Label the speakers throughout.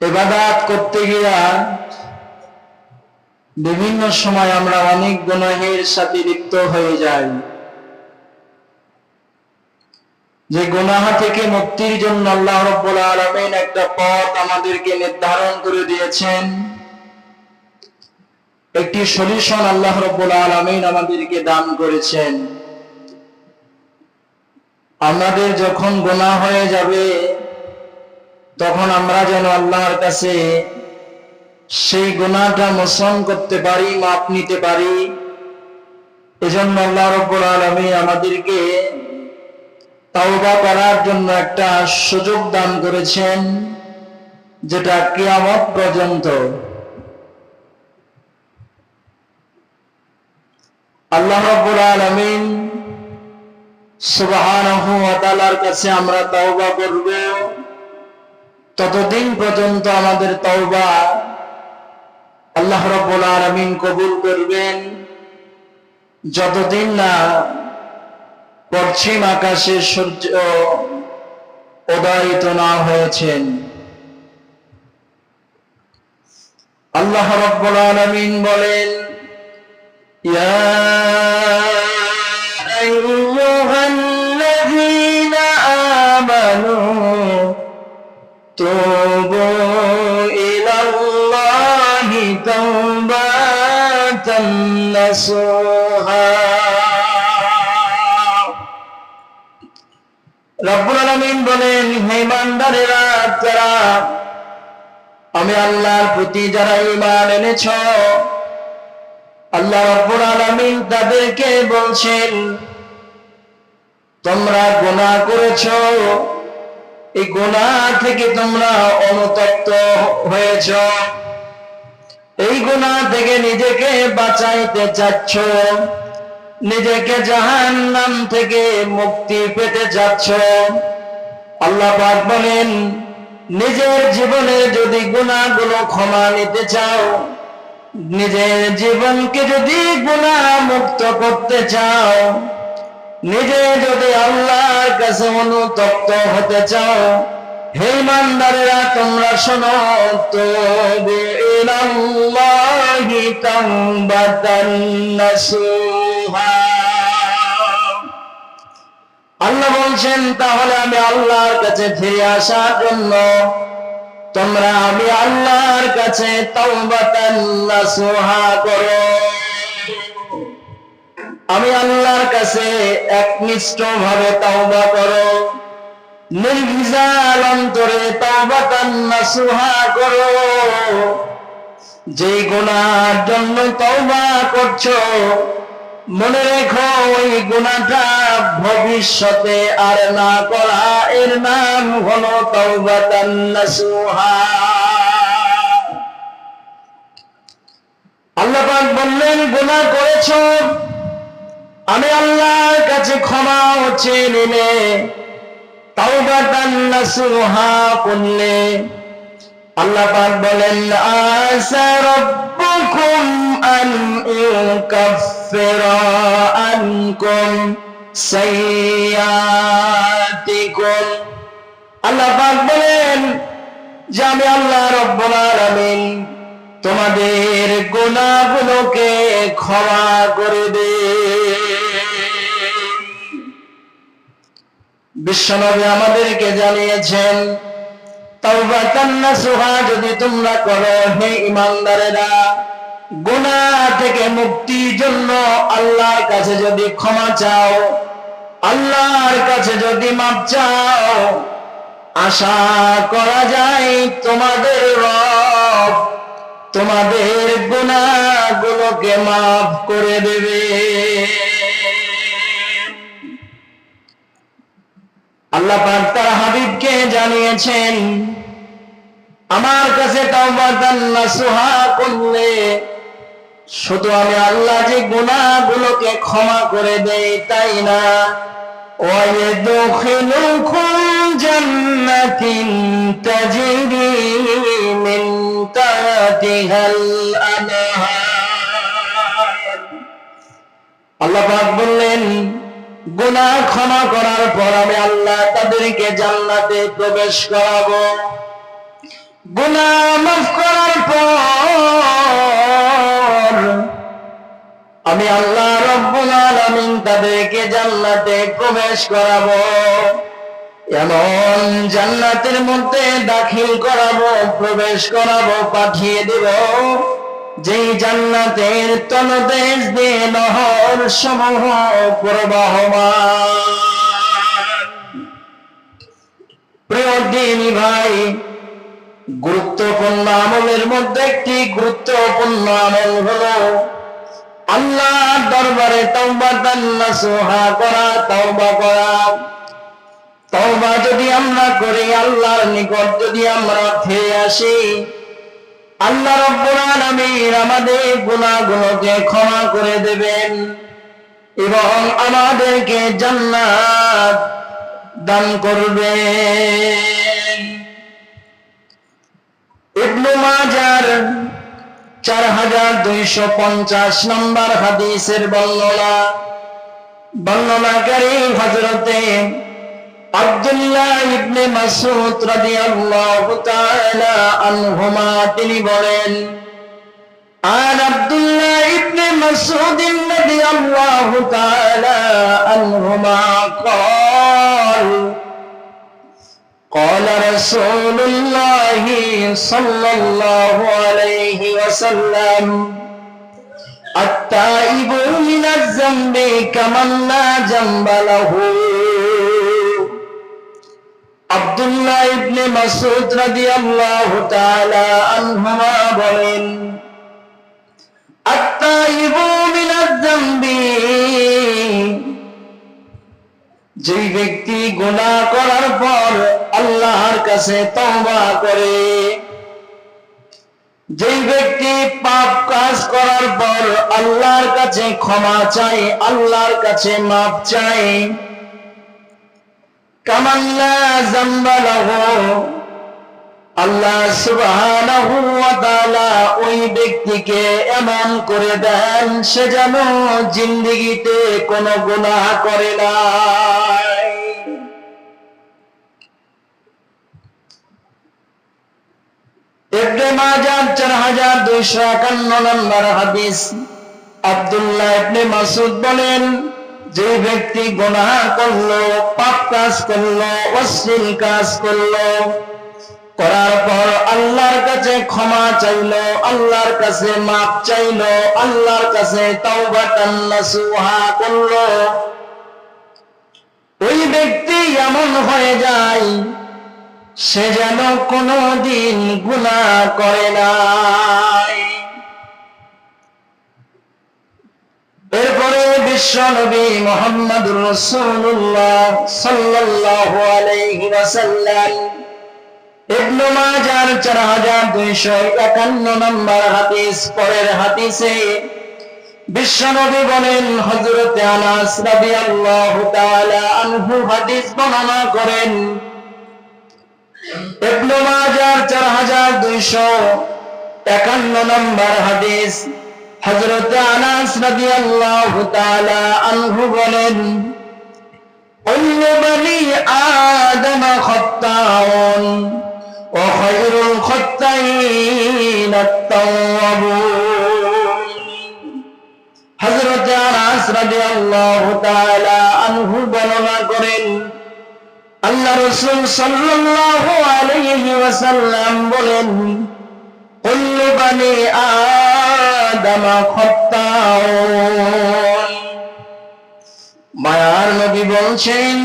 Speaker 1: এবাদাত করতে গিয়া বিভিন্ন সময় আমরা অনেক গুনাহের সাথে লিপ্ত হয়ে যাই। যে গুনাহ থেকে মুক্তির জন্য আল্লাহ রব্বুল আলামিন একটা পথ আমাদেরকে নির্ধারণ করে দিয়েছেন। একটি সলিউশন আল্লাহ রব্বুল আলামিন আমাদেরকে দান করেছেন। আমাদের যখন গোনা হয়ে যাবে তখন আমরা যেন আল্লাহর কাছে সেই গুণাটা মোচন করতে পারি মাপ নিতে পারি। এজন্য আল্লাহ রব্বুল আলামিন আমাদেরকে তাওবা করার জন্য একটা সুযোগ দান করেছেন, যেটা কিয়ামত পর্যন্ত আল্লাহ রব্বুল আলামিন তাআলার কাছে আমরা তাওবা করব। ততদিন পর্যন্ত আমাদের তওবা আল্লাহ রব্বুল আলামিন কবুল করবেন। যতদিন না পশ্চিম আকাশে সূর্য উদয়িত না হয়েছেন। আল্লাহ রব্বুল আলামিন বলেন, ইয়া আইয়ুহাল্লাযীনা توبة نصوحا রব্বুল আলামিন বলেন হে ইমানদারেরা যারা আমি আল্লাহর প্রতি যারা ঈমান এনেছ আল্লাহ রব্বুল আলামিন তাদেরকে বলছেন তোমরা গুনাহ করেছো এই গুণা থেকে তোমরা অনুতপ্ত হয়েছ এই গুণা থেকে নিজেকে বাঁচাইতে চাচ্ছ। নিজেকে জাহান নাম থেকে মুক্তি পেতে চাচ্ছ। আল্লাহ বলেন, নিজের জীবনে যদি গুণাগুলো ক্ষমা নিতে চাও, নিজের জীবনকে যদি গুণা মুক্ত করতে চাও, নিজে যদি আল্লাহর কাছে অনুতপ্ত হতে চাও হে ইমানদারেরা, তোমরা শোনো তো ইলাল্লাহি তাওবাতান নাসুহা। আল্লাহ বলছেন, তাহলে আমি আল্লাহর কাছে ফিরে আসার জন্য তোমরা আমি আল্লাহর কাছে নাসুহা করো। আমি আল্লাহর কাছে একনিষ্ঠ ভাবে তাওবা করো। নির্ভিজাল অন্তরে তাওবাতান নাসুহা করো। যে গুনার জন্য তওবা করছ, মনে রেখো ওই গুনাহটা ভবিষ্যতে আর না করা। এর নাম হলো তাওবাতান নাসুহা আল্লাহ পাক বললেন, গুনাহ করেছ? আমি আল্লাহর কাছে ক্ষমা হচ্ছে নিলে করলে আল্লাহ পাক বলেন আন আল্লাহ বলেন, যে আমি আল্লাহ রব্বুল আলামিন তোমাদের গুনাহগুলোকে ক্ষমা করে দে বিশ্বনবী আমাদেরকে জানিয়েছেন যদি তোমরা করো, হে ইমানদারেরা, গুনাহ থেকে মুক্তির জন্য আল্লাহর কাছে যদি ক্ষমা চাও, আল্লাহর কাছে যদি মাপ চাও, আশা করা যায় তোমাদের রব তোমাদের গুনাহগুলোকে মাফ করে দেবে। আল্লাহ পাক তার হাবিবকে জানিয়েছেন, আমার কাছে সুহা করলে শুধু আমি আল্লাহ যে গুনাহগুলোকে ক্ষমা করে দেই তাই না? ওয়াদখিলুকুম জান্নাতিন তাজরি মিন তাহতিহাল আনহার। আল্লাহ পাক বললেন গুনাহ ক্ষমা করার পর আমি আল্লাহ তাদেরকে জান্নাতে প্রবেশ করাবো। গুনা মাফ করার পর আমি আল্লাহ রব্বুল আলামিন তাদেরকে জান্নাতে প্রবেশ করাবো। এমন জান্নাতের মধ্যে দাখিল করাবো, প্রবেশ করাবো, পাঠিয়ে দেব। যেই জান্নাতের তলদেশ দিয়ে নহর সমূহ প্রবাহমান। প্রিয় ভাই, গুরুত্বপূর্ণ আমলের মধ্যে একটি গুরুত্বপূর্ণ আমল হলো আল্লাহ দরবারে তওবা সোহা করা, তওবা করা। তওবা যদি আমরা করি, আল্লাহর নিকট যদি আমরা ফিরে আসি আল্লাহ রব্বুল আলামিন আমাদের গুনাহগুলোকে ক্ষমা করে দেবেন এবং আমাদেরকে জান্নাত দান করবেন। ইবনু মাজার চার হাজার দুইশো পঞ্চাশ নম্বর হাদিসের বর্ণনা। বর্ণনাকারী হজরতে আব্দুল্লাহ ইবনে মাসুদ রাদিয়াল্লাহু তাআলা আনহুমা তিনি বলেন عن عبد الله بن مسعود رضي الله تعالى عنهما قال قال رسول الله صلى الله عليه وسلم التائب من الذنب كمن لا ذنب له আব্দুল্লাহ ইবনে রাদিয়াল্লাহু তাআলা আনহুমা বলেন যামবি যেই ব্যক্তি গুনাহ করার পর আল্লাহর কাছে তওবা করে, যেই ব্যক্তি পাপ কাজ করার পর আল্লাহর কাছে ক্ষমা চায়, আল্লাহর কাছে মাপ চায় কামাল্লা জাম্বালাহ, আল্লাহ ওই ব্যক্তিকে এমন করে দেন, সে যেন জিন্দেগিতে কোনো গুনাহ করে না ইবনে মাজাহ 4251 নম্বর হাদিস, আব্দুল্লাহ মাসউদ বলেন যে ব্যক্তি গুনাহ করল, পাপ কাজ করল, অশ্লীল কাজ করল, করার পর আল্লাহর কাছে ক্ষমা চাইলো, আল্লাহর কাছে মাপ চাইলো, আল্লাহর কাছে তাওবাতান নাসুহা করল। ওই ব্যক্তি এমন হয়ে যায়, সে যেন কোনদিন গুনাহ করে নাই। বিশ্ব নবী মোহাম্মদ রসুল্লাহ সাল্লাল্লাহু আলাইহি ওয়াসাল্লাম। ইবনু মাজার চার হাজার দুইশো একান্ন নম্বর হাদিস, পরের হাদিসে বিশ্বনবী বলেন, হযরত আনাস রাদিয়াল্লাহু তাআলা হাদিস বর্ণনা করেন। ইবনু মাজার চার হাজার দুইশো একান্ন নম্বর হাদিস হজরত আনাস রাদিয়াল্লাহু তাআলা আনহু বলেন অন্য বনি আদম খত্তাউন ও খায়রুল খত্তাইন আত-তাওয়াবুন। হযরত আনহু বর্ণনা করেন, আল্লাহ আলাইহি ওয়াসাল্লাম বলেন অন্য আদম মায়ার নবী বলছেন,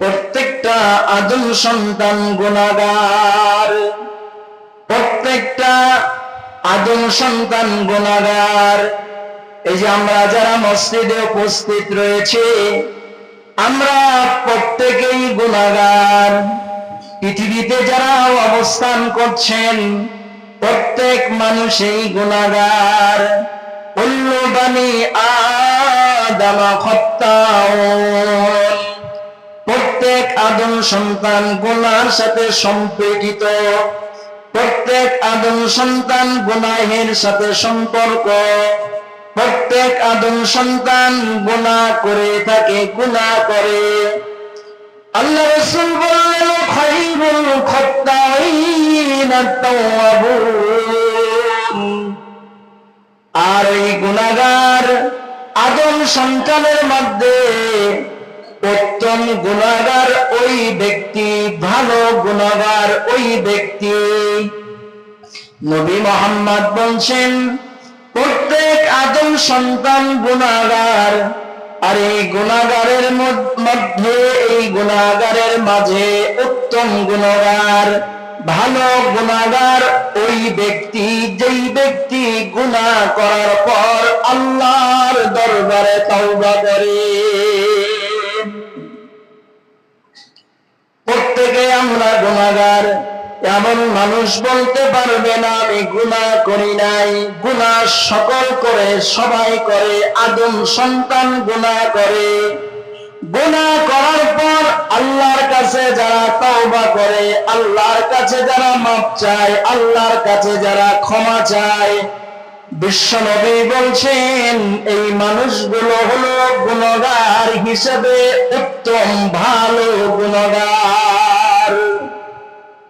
Speaker 1: প্রত্যেকটা আদম সন্তান গুণাগার প্রত্যেকটা আদম সন্তান গুণাগার এই যে আমরা যারা মসজিদে উপস্থিত রয়েছে, আমরা প্রত্যেকেই গুণাগার পৃথিবীতে যারা অবস্থান করছেন প্রত্যেক মানুষই গুণাগার কুল্লু বানি প্রত্যেক আদম সন্তান গুনার সাথে সম্পৃক্ত প্রত্যেক আদম সন্তান গুনাহের সাথে সম্পর্ক। প্রত্যেক আদম সন্তান গুনাহ করে থাকে, গুনাহ করে। আল্লাহ রাসূল বললেন খাইরুল খত্তাইন التوابون আর ওই গুনাগার আদম সন্তানের মধ্যে উত্তম গুনাগার ওই ব্যক্তি ভালো গুনাগার ওই ব্যক্তি নবী মোহাম্মদ বলছেন প্রত্যেক আদম সন্তান গুনাগার আর এই গুনাগারের মধ্য- মধ্যে এই গুনাগারের মাঝে উত্তম গুণগার, ভালো গুনাগার ওই ব্যক্তি, যেই ব্যক্তি গুনাহ করার পর আল্লাহর দরবারে তওবা করে। প্রত্যেকে আমরা গুনাগার এমন মানুষ বলতে পারবে না, আমি গুনাহ করি নাই। গুনাহ সকল করে, সবাই করে, আদম সন্তান গুনাহ করে। গুনাহ করার পর আল্লাহর কাছে যারা তওবা করে, আল্লাহর কাছে যারা মাপ চায়, আল্লাহর কাছে যারা ক্ষমা চায়। বিশ্বনবী বলছেন, এই মানুষগুলো হলো গুণগার হিসেবে উত্তম, ভালো গুণগার।